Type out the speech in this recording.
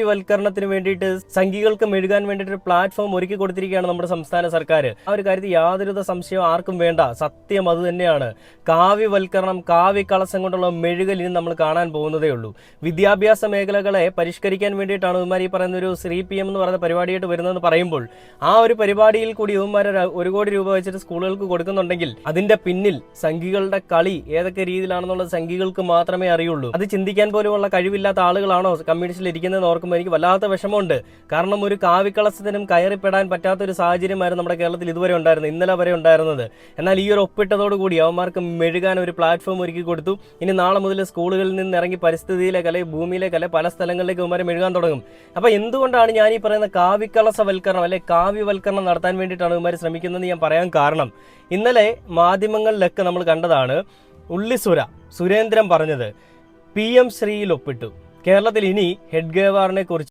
വൽക്കരണത്തിന് വേണ്ടിയിട്ട് സംഘികൾക്ക് മെഴുകാൻ വേണ്ടിയിട്ട് ഒരു പ്ലാറ്റ്ഫോം ഒരുക്കി കൊടുത്തിരിക്കുകയാണ് നമ്മുടെ സംസ്ഥാന സർക്കാർ ആ ഒരു കാര്യത്തിൽ യാതൊരുവിധ സംശയം ആർക്കും വേണ്ട. സത്യം അത് തന്നെയാണ്. കാവ്യവൽക്കരണം കാവ്യ കളസം കൊണ്ടുള്ള മെഴുകൽ ഇനി നമ്മൾ കാണാൻ പോകുന്നതേ ഉള്ളൂ. വിദ്യാഭ്യാസ മേഖലകളെ പരിഷ്കരിക്കാൻ വേണ്ടിയിട്ടാണ് ഇവന്മാർ ഈ പറയുന്ന ഒരു ശ്രീ പി എം എന്ന് പറയുന്ന പരിപാടിയായിട്ട് വരുന്നതെന്ന് പറയുമ്പോൾ ആ ഒരു പരിപാടിയിൽ കൂടി ഇവന്മാർ ഒരു- കോടി രൂപ വെച്ചിട്ട് സ്കൂളുകൾക്ക് കൊടുക്കുന്നുണ്ടെങ്കിൽ അതിന്റെ പിന്നിൽ സംഘികളുടെ കളി ഏതൊക്കെ രീതിയിലാണെന്നുള്ളത് സംഘികൾക്ക് മാത്രമേ അറിയുള്ളൂ. അത് ചിന്തിക്കാൻ പോലുമുള്ള കഴിവില്ലാത്ത ആളുകളാണോ കമ്മ്യൂണിസ്റ്റിൽ ഇരിക്കുന്നതെന്ന് ഓർക്കുമ്പോൾ എനിക്ക് വല്ലാത്ത വിഷമമുണ്ട്. കാരണം ഒരു കാവിക്കളസത്തിനും കയറിപ്പെടാൻ പറ്റാത്ത ഒരു സാഹചര്യമായിരുന്നു നമ്മുടെ കേരളത്തിൽ ഇതുവരെ ഉണ്ടായിരുന്നത് ഇന്നലെ വരെ ഉണ്ടായിരുന്നത്. എന്നാൽ ഈ ഒരു ഒപ്പിട്ടതോടുകൂടി അവന്മാർക്ക് മെഴുകാൻ ഒരു പ്ലാറ്റ്ഫോം ഒരുക്കി കൊടുത്തു. ഇനി നാളെ മുതൽ സ്കൂളുകളിൽ നിന്ന് ഇറങ്ങി പരിസ്ഥിതിയിലേക്ക് അല്ലെങ്കിൽ ഭൂമിയിലേക്ക് അല്ലെങ്കിൽ പല സ്ഥലങ്ങളിലേക്ക് അവന്മാരെ മെഴുകാൻ തുടങ്ങും. അപ്പോൾ എന്തുകൊണ്ടാണ് ഞാൻ ഈ പറയുന്ന കാവിക്കളസവൽക്കരണം അല്ലെ കാവ്യവൽക്കരണം നടത്താൻ വേണ്ടിയിട്ടാണ് ഇവന്മാർ ശ്രമിക്കുന്നതെന്ന് ഞാൻ പറയാൻ കാരണം. ഇന്നലെ മാധ്യമങ്ങളിലൊക്കെ നമ്മൾ കണ്ടതാണ് ഉള്ളിസുര സുരേന്ദ്രൻ പറഞ്ഞത് പി എം ശ്രീയിൽ ഒപ്പിട്ടു. കേരളത്തിൽ ഇനി ഹെഡ് ഗവാറിനെ കുറിച്ച്